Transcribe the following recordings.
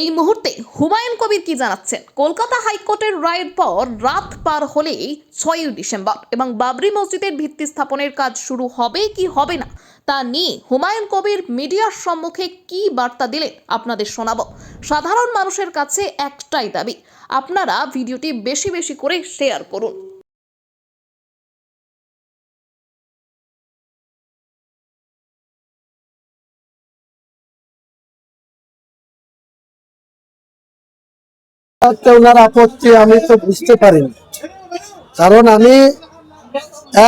এই মুহূর্তে হুমায়ুন কবির কি জানাচ্ছেন? কলকাতা হাইকোর্টের রায়ের পর রাত পার হলেই ছয়ই ডিসেম্বর এবং বাবরি মসজিদের ভিত্তি স্থাপনের কাজ শুরু হবে কি হবে না তা নিয়ে হুমায়ুন কবির মিডিয়ার সম্মুখে কি বার্তা দিলেন আপনাদের শোনাবো। সাধারণ মানুষের কাছে একটাই দাবি, আপনারা ভিডিওটি বেশি বেশি করে শেয়ার করুন। ওনার আপত্তি আমি তো বুঝতে পারিনি। কারণ আমি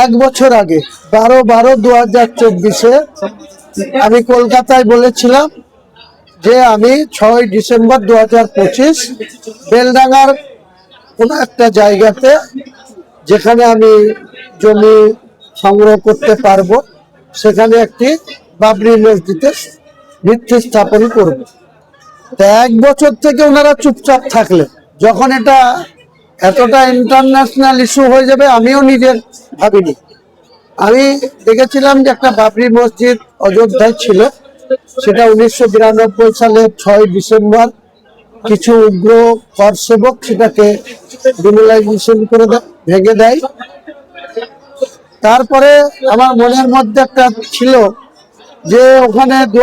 এক বছর আগে, বারো বারো দু হাজার চব্বিশে আমি কলকাতায় বলেছিলাম যে আমি ছয় ডিসেম্বর দু হাজার পঁচিশ বেলডাঙ্গার কোনো একটা জায়গাতে যেখানে আমি জমি সংগ্রহ করতে পারব, সেখানে একটি বাবরি মসজিদের ভিত্তি স্থাপন করব। এক বছর থেকে ওনারা চুপচাপ থাকলেন যখন এটা এতটা ইন্টারন্যাশনাল ইস্যু হয়ে যাবে, আমিও নিজের ভাবিনি। আমি দেখেছিলাম যে একটা বাবরি মসজিদ অযোধ্যায় ছিল। সেটা উনিশশো সালের ছয় ডিসেম্বর কিছু উগ্র কর সেবক সেটাকে ডিমোলাইজেশন করে ভেঙে দেয়। তারপরে আমার মনের মধ্যে একটা ছিল যে ওখানে দু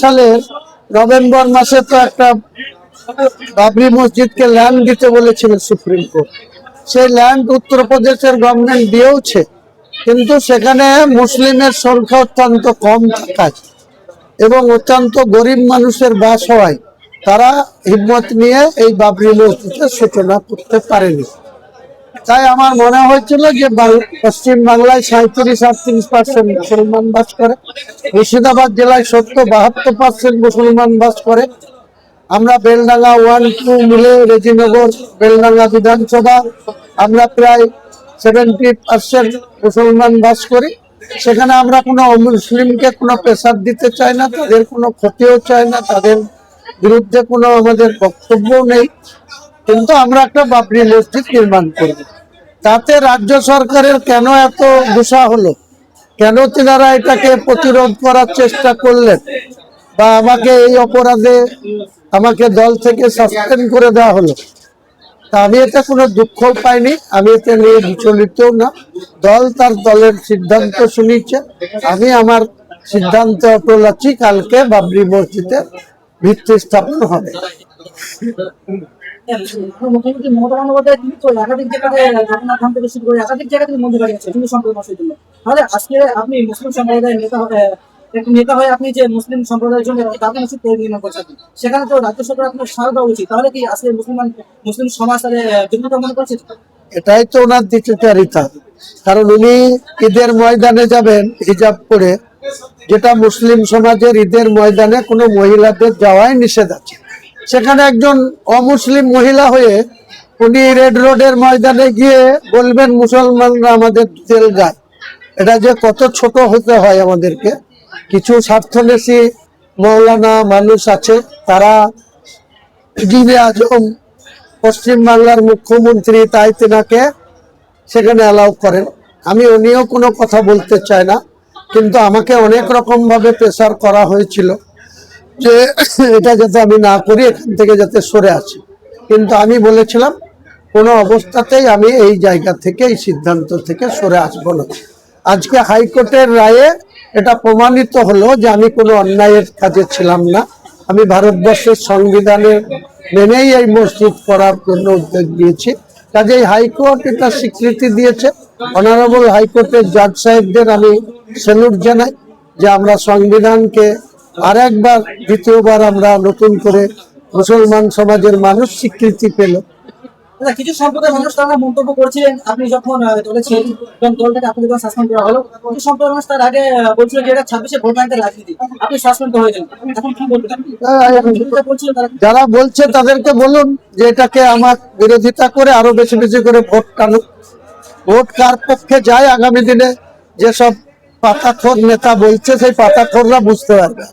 সালের নভেম্বর মাসে তো একটা বাবরি মসজিদকে ল্যান্ড দিতে বলেছিল সুপ্রিম কোর্ট। সেই ল্যান্ড উত্তরপ্রদেশের গভর্নমেন্ট দিয়েওছে, কিন্তু সেখানে মুসলিমের সংখ্যা অত্যন্ত কম থাকায় এবং অত্যন্ত গরিব মানুষের বাস হওয়ায় তারা হিম্মত নিয়ে এই বাবরি মসজিদের সূচনা করতে পারেনি। তাই আমার মনে হয়েছিল যে পশ্চিম বাংলায় সাঁত্রিশ আটত্রিশ পার্সেন্ট মুসলমান বাস করে। মুর্শিদাবাদ জেলায় সত্তর, বাহাত্তর পার্সেন্ট মুসলমান বাস করে। আমরা বেলডাঙ্গা ওয়ান টু মিলে রেজিনগর, বেলডাঙ্গা বিধানসভা, আমরা প্রায় সেভেন্টি পার্সেন্ট মুসলমান বাস করি। সেখানে আমরা কোনো মুসলিমকে কোনো প্রেসার দিতে চাই না, তাদের কোনো ক্ষতিও চাই না, তাদের বিরুদ্ধে কোনো আমাদের বক্তব্যও নেই। কিন্তু আমরা একটা বাবরি মসজিদ নির্মাণ করব। তাতে রাজ্য সরকারের কেন এত গুসা হলো? কেন তিনারা এটাকে প্রতিরোধ করার চেষ্টা করলেন? বা আমাকে এই অপরাধে আমাকে দল থেকে সাসপেন্ড করে দেওয়া হলো? তা আমি এতে কোনো দুঃখ পাইনি। আমি এতে নিয়ে বিচলিত না। দল তার দলের সিদ্ধান্ত শুনিয়েছে। আমি আমার সিদ্ধান্তে অটল আছি কালকে বাবরি মসজিদে ভিত্তি স্থাপন হবে। তিনি তো একাধিক মন্দির তাহলে আজকে মুসলিম সম্প্রদায়ের নেতা হয়ে হয়ে আপনি যে মুসলিম সম্প্রদায়ের জন্য সেখানে তো রাজ্য উচিত। তাহলে কি আজকে মুসলমান মুসলিম এটাই তো ওনার দ্বিচারিতা কারণ উনি ঈদের ময়দানে যাবেন, হিজাব করে যেটা মুসলিম সমাজের ঈদের ময়দানে কোনো মহিলাদের যাওয়াই নিষেধ আছে সেখানে একজন অমুসলিম মহিলা হয়ে উনি রেড রোডের ময়দানে গিয়ে বলবেন, মুসলমানরা আমাদের তেল গায় এটা যে কত ছোট হতে হয় আমাদেরকে। কিছু স্বার্থলেসী মৌলানা মানুষ আছে, তারা জিনে আজম পশ্চিম বাংলার মুখ্যমন্ত্রী তাই তেনাকে সেখানে অ্যালাউ করেন। আমি উনিও কোনো কথা বলতে চাই না, কিন্তু আমাকে অনেক রকম ভাবে প্রেসার করা হয়েছিল। যে এটা যাতে আমি না করি, এখান থেকে যাতে সরে আসি। কিন্তু আমি বলেছিলাম, কোনো অবস্থাতেই আমি এই জায়গা থেকে, এই সিদ্ধান্ত থেকে সরে আসব না। আজকে হাইকোর্টের রায়ে এটা প্রমাণিত হলো যে আমি কোনো অন্যায়ের কাজে ছিলাম না। আমি ভারতবর্ষের সংবিধানের মেনেই এই মসজিদ করার জন্য উদ্যোগ নিয়েছি। কাজেই হাইকোর্ট এটা স্বীকৃতি দিয়েছে। অনারেবল হাইকোর্টের জাজ সাহেবদের আমি স্যালুট জানাই যে আমরা সংবিধানকে আর একবার দ্বিতীয়বার আমরা নতুন করে মুসলমান সমাজের মানুষ স্বীকৃতি পেল। কিছু সম্প্রদায়ের মানুষ তারা মন্তব্য করছিলেন আপনি যখন দলে ছিলেন এবং দলটাকে আপনাকে যখন সাসপেন্ড করা হলো কিছু সম্প্রদায়ের মানুষ তার আগে বলছিল যে এটা ছাব্বিশে ভোট ব্যাংকের রাজনীতি। আপনি সাসপেন্ড হয়েছেন। এখন কি বলবেন? আপনি? যেটা বলছিলেন তারা যারা বলছে তাদেরকে বলুন যে এটাকে আমার বিরোধিতা করে আরও বেশি বেশি করে ভোট টানুক। ভোট কার পক্ষে যায় আগামী দিনে? যেসব পাতাখোর নেতা বলছে সেই পাতাখোররা বুঝতে পারবে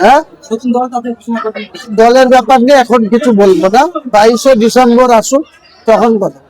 হ্যাঁ? দলের ব্যাপার নিয়ে এখন কিছু বলব না। বাইশে ডিসেম্বর আসুন তখন কথা।